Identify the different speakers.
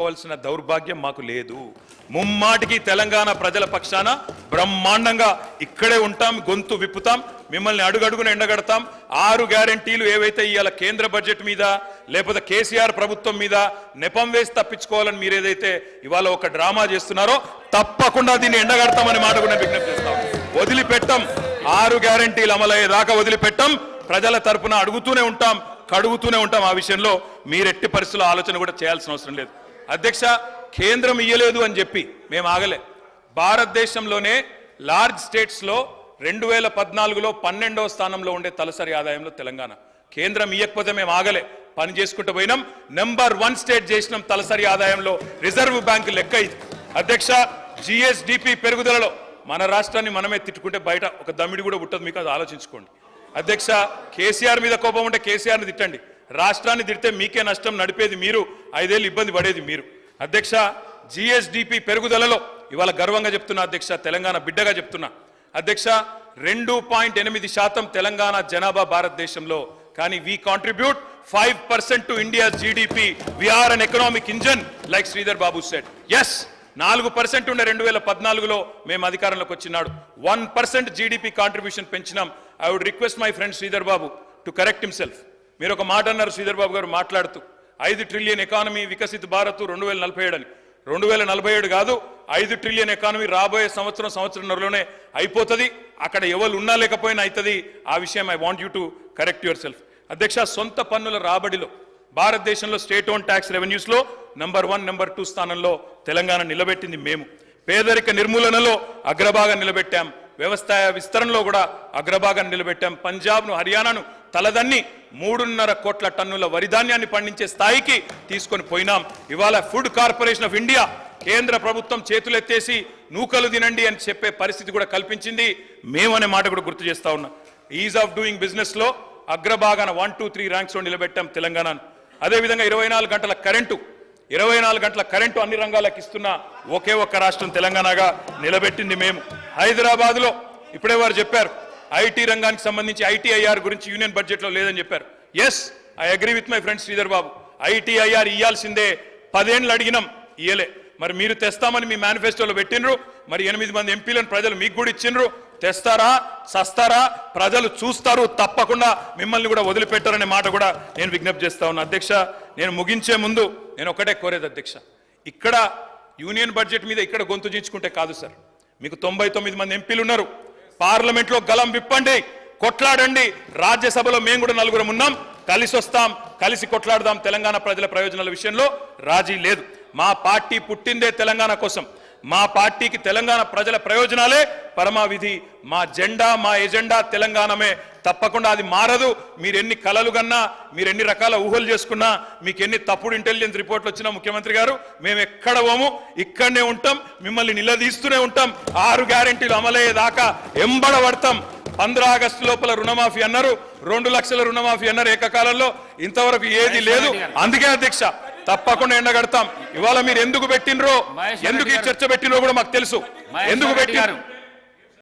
Speaker 1: చేసుకోవాల్సిన దౌర్భాగ్యం మాకు లేదు. ముమ్మాటికి తెలంగాణ ప్రజల పక్షాన బ్రహ్మాండంగా ఇక్కడే ఉంటాం గొంతు విప్పుతాం మిమ్మల్ని అడుగడుగున ఎండగడతాం. ఆరు గ్యారంటీలు ఏవైతే ఇవాళ కేంద్ర బడ్జెట్ మీద లేకపోతే కేసీఆర్ ప్రభుత్వం మీద నెపం వేసి తప్పించుకోవాలని మీరు ఏదైతే ఇవాళ ఒక డ్రామా చేస్తున్నారో తప్పకుండా దీన్ని ఎండగడతామని మాట కూడా విజ్ఞప్తి చేస్తాం. వదిలిపెట్టం. ఆరు గ్యారంటీలు అమలయ్యేదాకా వదిలిపెట్టం. ప్రజల తరపున అడుగుతూనే ఉంటాం కడుగుతూనే ఉంటాం. ఆ విషయంలో మీరెట్టి పరిస్థితుల్లో ఆలోచన కూడా చేయాల్సిన అవసరం లేదు. అధ్యక్ష కేంద్రం ఇయ్యలేదు అని చెప్పి మేము ఆగలే. భారతదేశంలోనే లార్జ్ స్టేట్స్లో రెండు వేల పద్నాలుగులో పన్నెండవ స్థానంలో ఉండే తలసరి ఆదాయంలో తెలంగాణ. కేంద్రం ఇయ్యకపోతే మేము ఆగలే. పని చేసుకుంటూ పోయినాం. నెంబర్ వన్ స్టేట్ చేసినాం తలసరి ఆదాయంలో. రిజర్వ్ బ్యాంక్ లెక్క ఇది. అధ్యక్ష జిఎస్డిపి పెరుగుదలలో మన రాష్ట్రాన్ని మనమే తిట్టుకుంటే బయట ఒక దమ్మిడి కూడా పుట్టదు. మీకు అది ఆలోచించుకోండి. అధ్యక్ష కేసీఆర్ మీద కోపం ఉంటే కేసీఆర్ని తిట్టండి. రాష్ట్రాన్ని తిడితే మీకే నష్టం నడిపేది మీరు ఐదేళ్ళు ఇబ్బంది పడేది మీరు. అధ్యక్ష జిఎస్డిపి పెరుగుదలలో ఇవాళ గర్వంగా చెప్తున్నా అధ్యక్ష తెలంగాణ బిడ్డగా చెప్తున్నా. అధ్యక్ష రెండు పాయింట్ ఎనిమిది శాతం తెలంగాణ జనాభా భారతదేశంలో. కానీ we contribute five percent to India GDP we are an economic engine like Sridhar Babu said is నాలుగు పర్సెంట్ ఉండే రెండు వేల పద్నాలుగులో మేము అధికారంలోకి వచ్చినాడు. One percent GDP contribution పెంచినాం. I would request my friend Sridhar Babu to correct himself మీరు ఒక మాట అన్నారు శ్రీధర్ బాబు గారు మాట్లాడుతూ ఐదు ట్రిలియన్ ఎకానమీ వికసిత్ భారత్ రెండు వేల నలభై ఏడు అని రెండు వేల నలభై ఏడు కాదు ఐదు ట్రిలియన్ ఎకానమీ రాబోయే సంవత్సరం సంవత్సరంలోనే అయిపోతుంది. అక్కడ ఎవరు ఉన్నా లేకపోయినా అవుతుంది ఆ విషయం I want you to correct yourself అధ్యక్ష సొంత పన్నుల రాబడిలో భారతదేశంలో స్టేట్ ఓన్ ట్యాక్స్ రెవెన్యూస్లో నంబర్ వన్ నెంబర్ టూ స్థానంలో తెలంగాణ నిలబెట్టింది మేము. పేదరిక నిర్మూలనలో అగ్రభాగం నిలబెట్టాం. వ్యవసాయ విస్తరణలో కూడా అగ్రభాగం నిలబెట్టాం. పంజాబ్ను హర్యానాను తలదన్ని మూడున్నర కోట్ల టన్నుల వరిధాన్యాన్ని పండించే స్థాయికి తీసుకొని పోయినాం. ఇవాళ ఫుడ్ కార్పొరేషన్ ఆఫ్ ఇండియా కేంద్ర ప్రభుత్వం చేతులెత్తేసి నూకలు తినండి అని చెప్పే పరిస్థితి కూడా కల్పించింది. మేమనే మాట కూడా గుర్తు చేస్తా ఉన్నా. ఈజ్ ఆఫ్ డూయింగ్ బిజినెస్లో అగ్రభాగాన వన్ టూ త్రీ ర్యాంక్స్లో నిలబెట్టాం తెలంగాణను అదేవిధంగా ఇరవై నాలుగు గంటల కరెంటు ఇరవై నాలుగు గంటల కరెంటు అన్ని రంగాలకు ఇస్తున్న ఒకే ఒక్క రాష్ట్రం తెలంగాణగా నిలబెట్టింది మేము. హైదరాబాద్లో ఇప్పుడే వారు చెప్పారు ఐటీ రంగానికి సంబంధించి ఐటీఐఆర్ గురించి యూనియన్ బడ్జెట్లో లేదని చెప్పారు. Yes I agree with my friend Sridhar Babu. ITIR ఇవ్వాల్సిందే పదేళ్ళు అడిగినాం ఇయ్యలే. మరి మీరు తెస్తామని మీ మేనిఫెస్టోలో పెట్టినరు మరి ఎనిమిది మంది ఎంపీలను ప్రజలు మీకు కూడా ఇచ్చిండ్రు. తెస్తారా సస్తారా ప్రజలు చూస్తారు తప్పకుండా. మిమ్మల్ని కూడా వదిలిపెట్టారనే మాట కూడా నేను విజ్ఞప్తి చేస్తా ఉన్నా. అధ్యక్ష నేను ముగించే ముందు నేను ఒకటే కోరేది అధ్యక్ష. ఇక్కడ యూనియన్ బడ్జెట్ మీద ఇక్కడ గొంతు చించుకుంటే కాదు సార్. మీకు తొంభై తొమ్మిది మంది ఎంపీలు ఉన్నారు. పార్లమెంట్లో గలం విప్పండి కొట్లాడండి. రాజ్యసభలో మేము కూడా నలుగురం ఉన్నాం. కలిసి వస్తాం కలిసి కొట్లాడదాం తెలంగాణ ప్రజల ప్రయోజనాల విషయంలో రాజీ లేదు. మా పార్టీ పుట్టిందే తెలంగాణ కోసం. మా పార్టీకి తెలంగాణ ప్రజల ప్రయోజనాలే పరమావిధి. మా జెండా మా ఎజెండా తెలంగాణమే. తప్పకుండా అది మారదు. మీరు ఎన్ని కలలు కన్నా మీరు ఎన్ని రకాల ఊహలు చేసుకున్నా మీకు ఎన్ని తప్పుడు ఇంటెలిజెన్స్ రిపోర్ట్లు వచ్చినా ముఖ్యమంత్రి గారు మేము ఎక్కడ పోము? ఇక్కడనే ఉంటాం. మిమ్మల్ని నిలదీస్తూనే ఉంటాం. ఆరు గ్యారెంటీలు అమలయ్యేదాకా ఎంబడబడతాం. పంద్ర ఆగస్టు లోపల రుణమాఫీ అన్నారు. రెండు లక్షల రుణమాఫీ అన్నారు ఏకకాలంలో. ఇంతవరకు ఏది లేదు. అందుకే అధ్యక్ష తప్పకుండా ఎండగడతాం. ఇవాళ మీరు ఎందుకు పెట్టినరో ఎందుకు ఈ. చర్చ పెట్టినరో కూడా మాకు తెలుసు. ఎందుకు
Speaker 2: రెడ్డి
Speaker 1: పెట్టిన
Speaker 2: గారు.